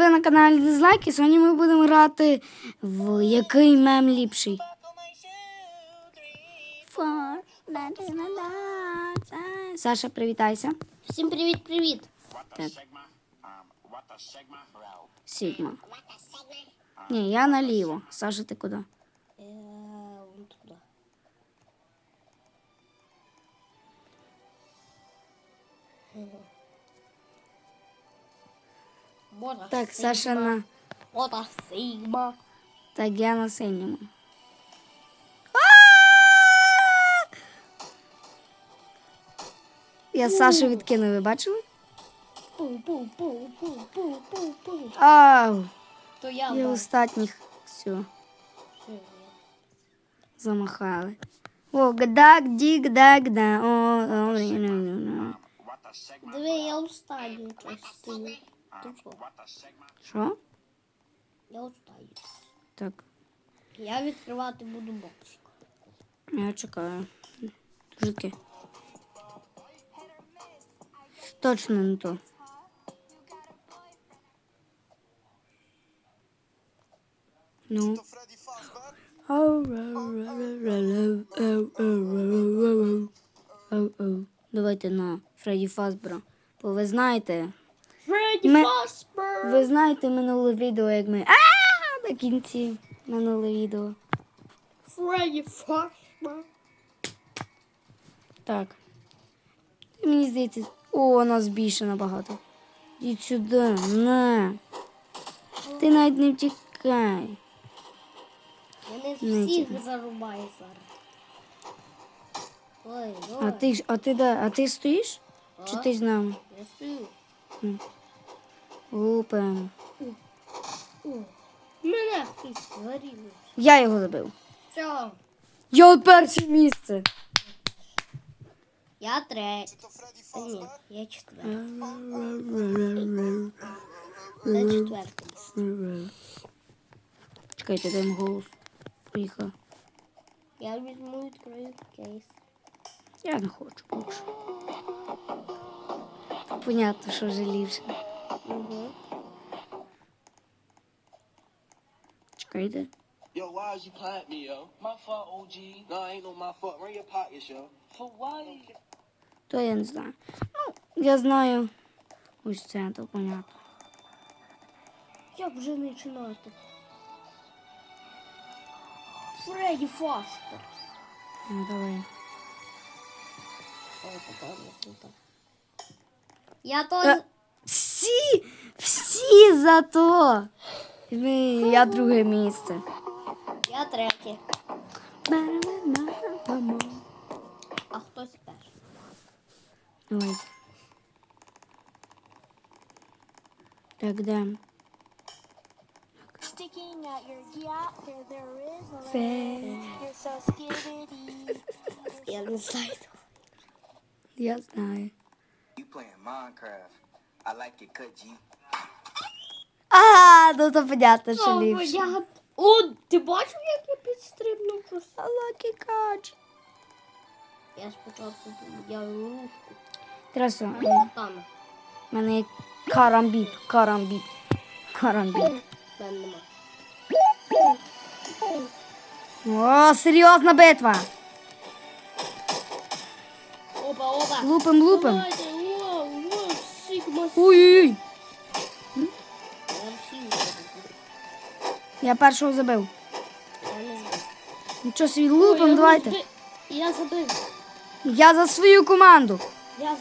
ви на каналі Дизлайки. Сьогодні ми будемо грати в який мем ліпший. Саша, привітайся. Всім привіт, привіт. Так. Сігма. Ні, я наліво. Саша, ти куди? Е, туди. Бота Так, Сигма. Саша на. Бота Сигма. Так, я на синьому. Я Сашу відкинув, ви бачили? Пу-пу-пу-пу-пу-пу-пу. Ау! То я І бачу. останніх все Все, я. замахали. О, гдак, дік, дак, да. О, о, ні, ні, ні, ні. Диви, я останню частину. Ти що? Що? Я останню. Так, Я відкривати буду боксик. я чекаю. Житки. Точно не то. Ну. Давайте на Фредді Фазбера. Бо ви знаєте, Ми- ви знаєте минуле відео, як ми а на кінці минуле відео. Фредді Фаспер! Так. Мені здається, о, нас більше набагато. Йдіть сюди, на. Ти навіть не втікай. Вони всіх зарубаю зараз. Ой, А ти ж- а ти де? А ти стоїш? Чи ти з нами? я стою. Лупим. Мене хтось. Я його забив. Все, Я перше місце. я третій. Ні, я четвертий. Де четвертий? Чекайте, дай голос. Поїхав. Я візьму відкрию кейс. Я не хочу більше. Понятно, що жалівся. Угу. Чекайте. Yo, why is you playing me, yo? My fault, OG. No, ain't no my fault. Run your pockets, yo. For what? То я не знаю. Ну, я знаю. Ось це, то понятно. Як вже починати? Фредді Фаспер. Ну, давай. О, потім я тут. Я то... Е, Всі! Всі за то! Ми, я друге місце. Я третє. А хтось перший. Давай. Так, де? Sticking at your where there is a. You're so skibbity. Я не знаю. Я знаю. You playing Minecraft. I like your cut, G. А, ну то понятно, що ліпше. я... О, ти бачив, як я підстрибнув просто? Лакі кач. Я спочатку я рушку. Трасу. Там. У мене є карамбіт, карамбіт, карамбіт. нема. О, серйозна битва. Опа, опа. Лупим, лупим. Давайте. Ой-ой-ой. Я всі вже Я першого забив. Знаю. Нічого собі О, давайте. Я забив. Я за свою команду. Я.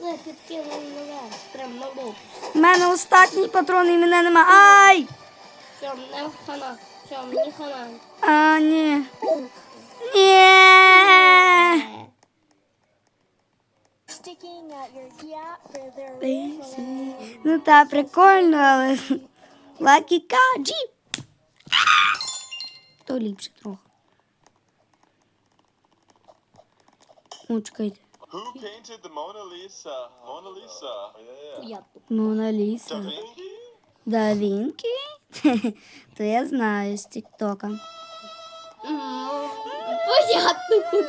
Не, підкинули наверх. Прям на лоб. У мене останній патрон і мене нема. Ай! Все, мене хана. Все, мені хана. А, ні. Ні. Sticking at your gap where there is a Ну та прикольно, але лакі каджі. То ліпше трохи. О, чекайте. Who painted the Mona Lisa? Mona Lisa. Yeah. Мона Ліса. Да Вінкі? То я знаю з Тіктока. Понятно.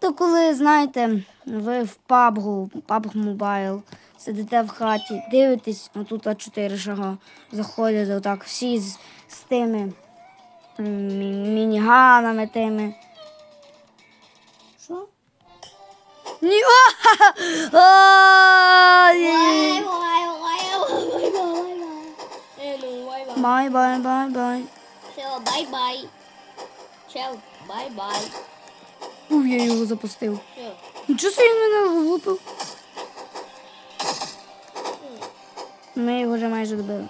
То коли, знаєте, ви в PUBG, PUBG Mobile, сидите в хаті, дивитесь, а тут а чотири шага заходять отак всі з, з тими мініганами тими. Що? Ні, о! О, ні. Е, ну, бай-бай. Бай, бай, бай, бай. Все, бай-бай. Чел, бай-бай. Ух, я його запустив. Нічого собі він мене влупив. Ми його вже майже добили.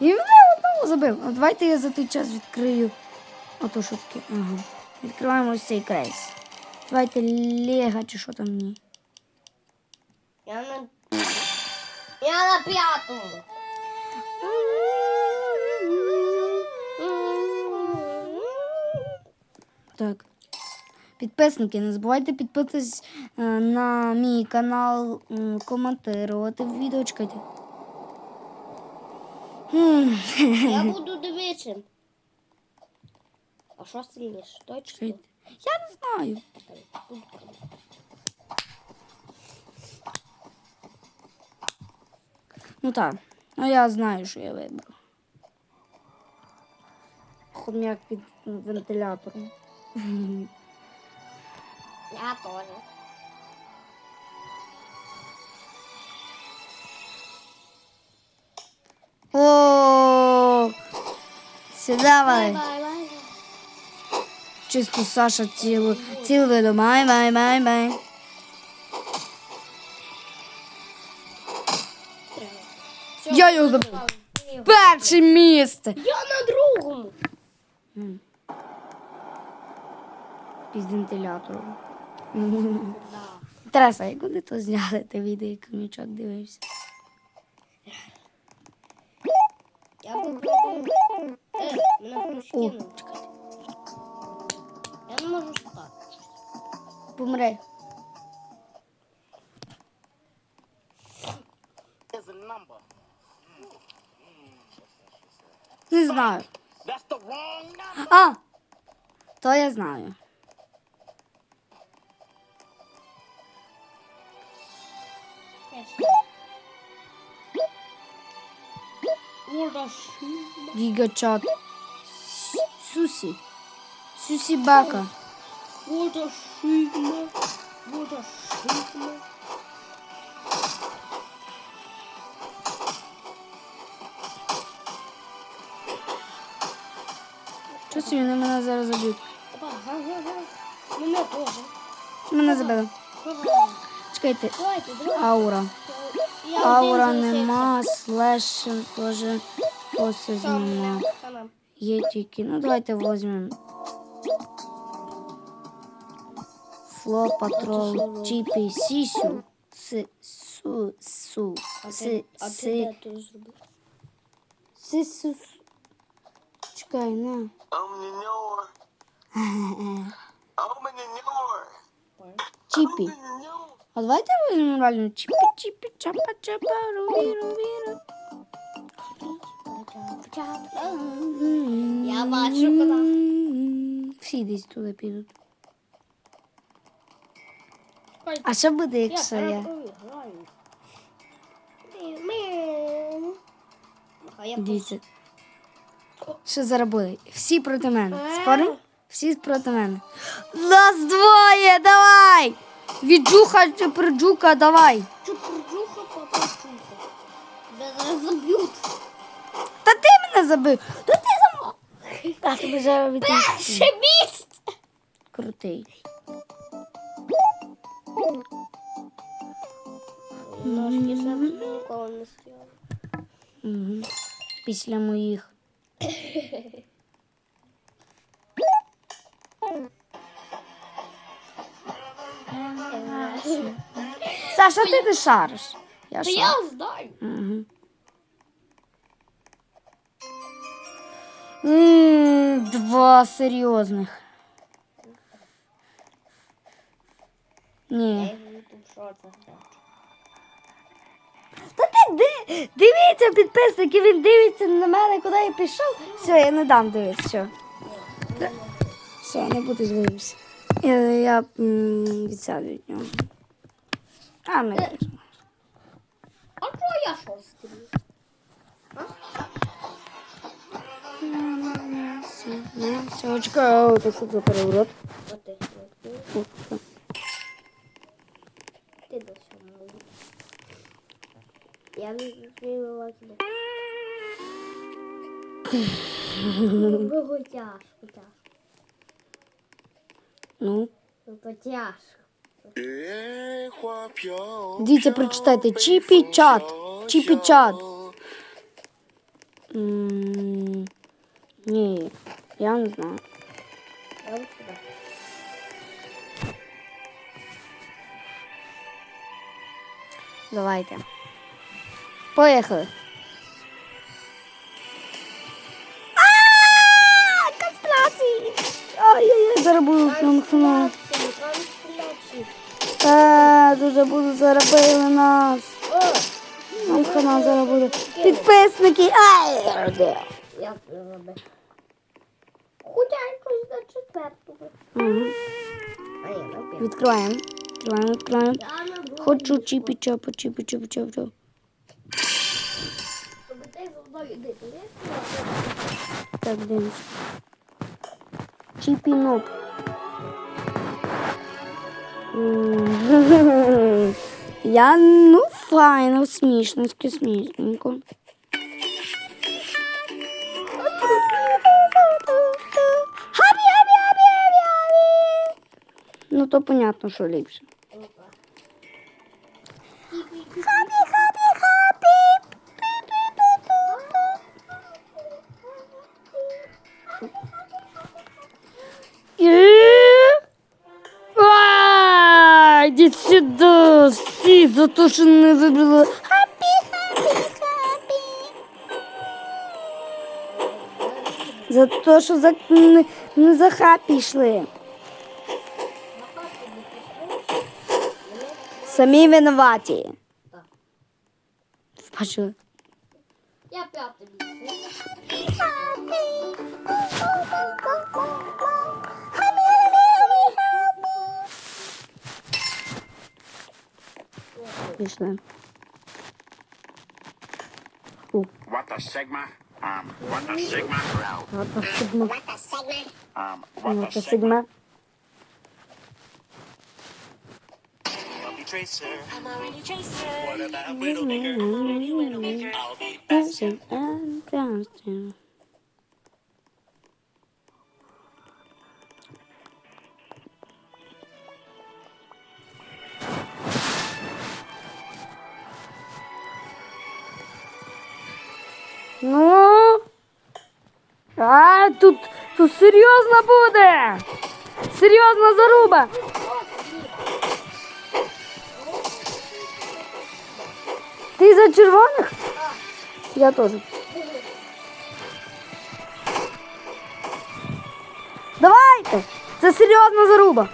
І мене одного забив. А давайте я за той час відкрию. Ото таке. Ага. Відкриваємо ось цей крейс. Давайте Лего чи що там ні. Я на... Я на п'ятому. Так. Підписники, не забувайте підписатись е, на мій канал, коментувати відео. Чекайте. Я буду дивитися. А що той? чекайте. Я не знаю. Ну так. Ну я знаю, що я вибрав. Хом'як під вентилятором. Я теж. О, сюди вали. Чисто Саша цілу, цілу виду. Бай, бай, бай, бай. Я його забив. Перше місце. Я на другому. Під вентилятором. Тараса, як вони то зняли те відео, як мічок дивився. Я попробую. Е, мене О, прощину. чекайте. Я не можу a number. Не знаю. That's the wrong number. А! То я знаю. Yaşa. Orada şu. Giga Chat. Susi. Susi Baka. Burada şuyma. Burada şuyma. Що це він мене зараз забив? Мене теж. Мене забили. Чекайте. Аура. Аура нема, слеш теж ось нема. Є тільки. Ну давайте візьмемо. Фло, патрол, чіпі, сісю. Си, су, су, то зробив? си, су. Чекай, на. Чіпі. А давайте візьмемо реально чіпі, чіпі, чапа, чапа, рубі, рубі, рубі. Я бачу, куди. Всі десь туди підуть. А що буде, якщо я Дивіться. Що буде? Всі проти мене. Спорим? Всі проти мене. Нас двоє, давай! Віджуха чи приджука, давай. Чупурджуха, папачуха. Тебе зараз заб'ють. Та ти мене забив. Та ти за А тобі зараз відпустити. Перше місце. Крутий. Ножки ще ніколи не стояли. Угу. Після моїх. Саша, ти не шариш. Я Та шарю. я знаю. Угу. М, Два серйозних. Ні. Та ти ди... дивіться, підписники, він дивиться на мене, куди я пішов. Все, я не дам дивитися. Все, все не буду дивитися. Я, я м, відсяду від нього. А, ми теж. А що я що стрію? Let's go. Ти що за переворот? От ти. О, що? Ти до сьомого. Я зустріла тебе. Було тяжко, тяжко. Ну, Ну дивіться, прочитайте. Чіпі чат. Чіпі чат. М, Ні, я не знаю. Давайте. Поїхали. Хна. Там стрілячі. Е, дуже буду заробили нас. Нам хана зараз буде. Підписники. Ай, де? Я зробив. Хоча якось до четвертого. На п'ятого. Відкриваємо. Відкриваємо, відкриваємо. На. Хочу чіпі чапа чіпі чапа чапа чапа. Так, дивимось. Чіпі ноб. Я, ну, файно, смішненько. Хабі. Ну, то понятно, що ліпше. Хабі, хабі, хабі. А, Иди сюда, все, за то, что не выбрала. Хаппи, хаппи, хаппи. За то, що за... не, не за хаппі йшли. Самі винуваті. Бачили? Я п'ятий Nieźle. U. What the Sigma? Um, what the Sigma? What the Sigma? What the Sigma? Um, what the Sigma? Tracer. I'm already Tracer. What about Widowmaker? I'm already Widowmaker. I'll be bouncing and bouncing. А, тут, тут серйозно буде. Серйозна заруба. Ти за червоних? Я теж. Давайте! Це серйозна заруба.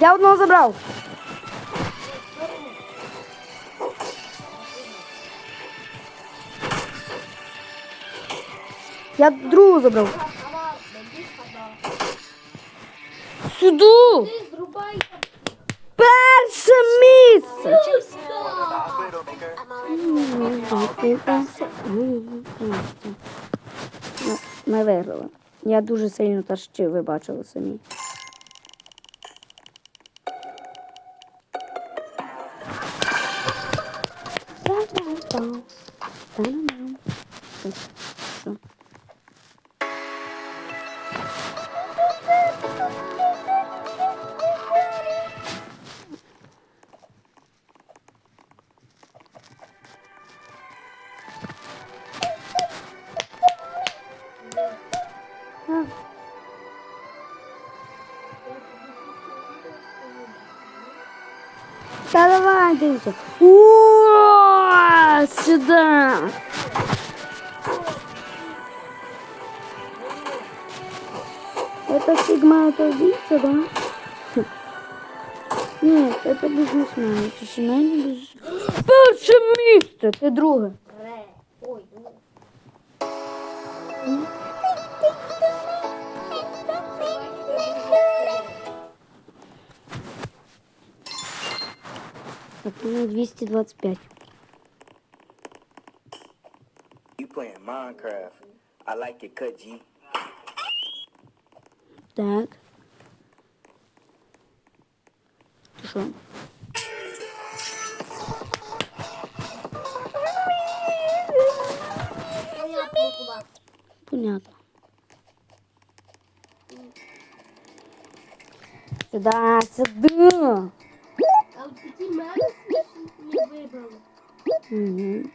Я одного забрав. Я другу забрав. Сюди! Перше місце! Ми виграли. Я дуже сильно тащив, ви бачили самі. Що? давай, дивися. О, сюди. Это сигма, это убийца, да? Хм. Нет, это бизнесмен. Это сімейний бізнес. Перше місце, ти друге. Так, у мене 225. You playing Minecraft. I like your cut, G. Так. Що? Понятно, куда. Понятно. Сюда, сюда. А от такі мене смішні вибрали. Угу.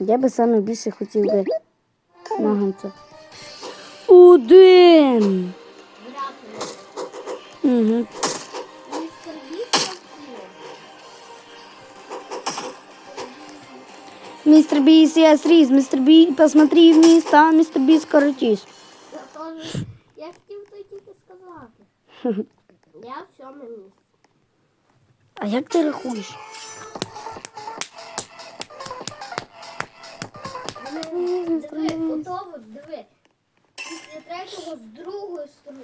Я би саме більше хотів би нагонця. Один. Угу. Мистер Бис, я сриз. Мистер Би, посмотри вниз, там мистер Бис коротись. Я хотів тільки сказати. Я в сьоме місці. А як ти рахуєш? Після третього з другої сторони.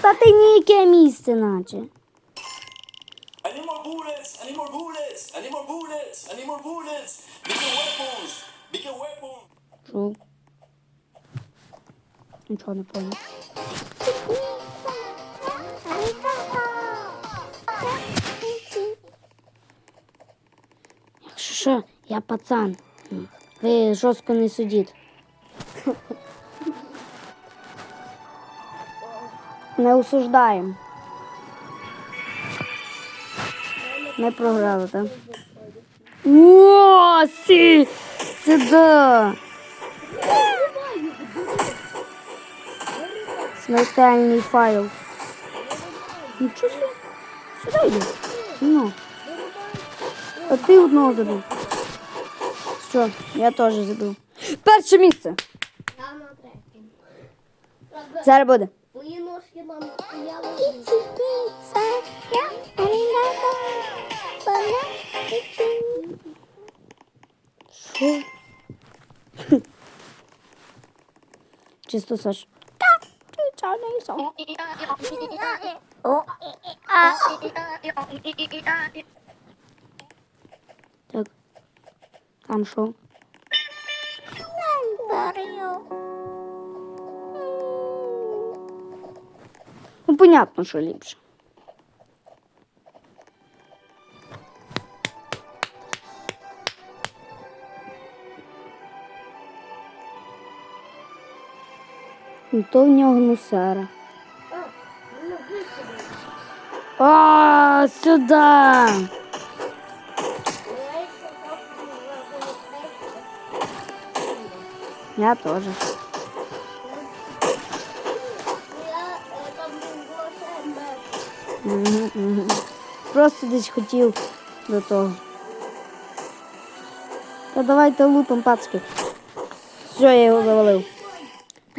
Та ти ніяке місце, наче. Need more bullets! Need more bullets! Need more bullets! Need more bullets! Bigger weapons! Bigger weapons! Що? Нічого не понял. Що, я пацан. Ви жорстко не судіть. Не осуждаємо. Ми програли, так? О, сі! Сюди! Смертельний файл. Нічого собі. Сюди йди. Ну. А ти одного забив. Що, я теж забив. Перше місце. На третьому. Зараз буде. Що? Чисто Саш. Так. Що? Ну, понятно, що ліпше. Ну, то в нього носера. А, сюди. Я е. Угу, угу. Просто десь хотів до того. Та давайте лупом пацки. Все, я його завалив.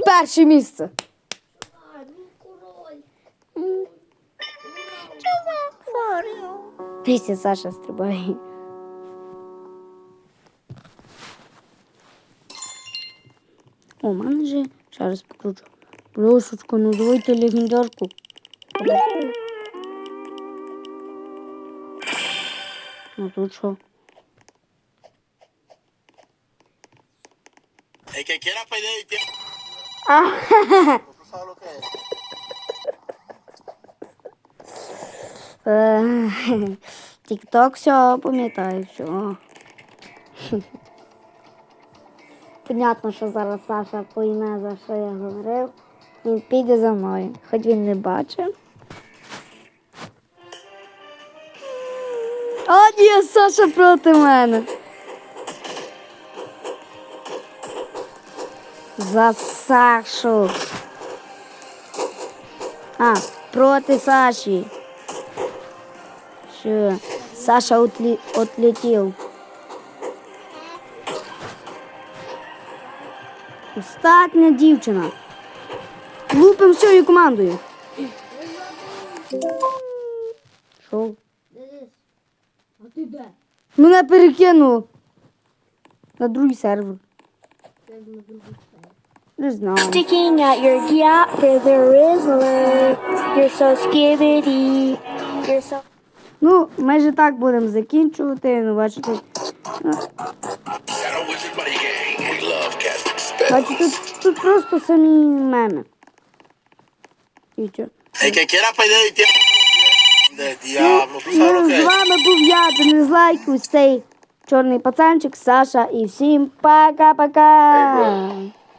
Перше місце. Дивіться, Саша стрибає. О, у мене же ще раз покручу. Прошечку, ну давайте легендарку. Ну тут що? El que quiera pelear y tiene... ¿Tú sabes lo que es? Е, Тік-ток все пам'ятаю, все. Понятно, що зараз Саша пойме, за що я говорив. Він піде за мною, хоч він не бачив. О, ні, Саша проти мене. За Сашу. А, проти Саші. Все, Саша отлі... отлетів. Остатня дівчина. Лупим всією командою. Що? А ти де? Мене перекинуло. На другий сервер. Не знаю. Sticking at your gap for the river. You're so skibbity. You're so. Ну, майже так будемо закінчувати. Ну, бачите. Бачите, тут, тут просто самі меми. І чо? El que quiera pedir el del diablo, ¿tú Ну, que з es? вами був я, Денис Лайк, ось цей чорний пацанчик, Саша, і всім пока-пока.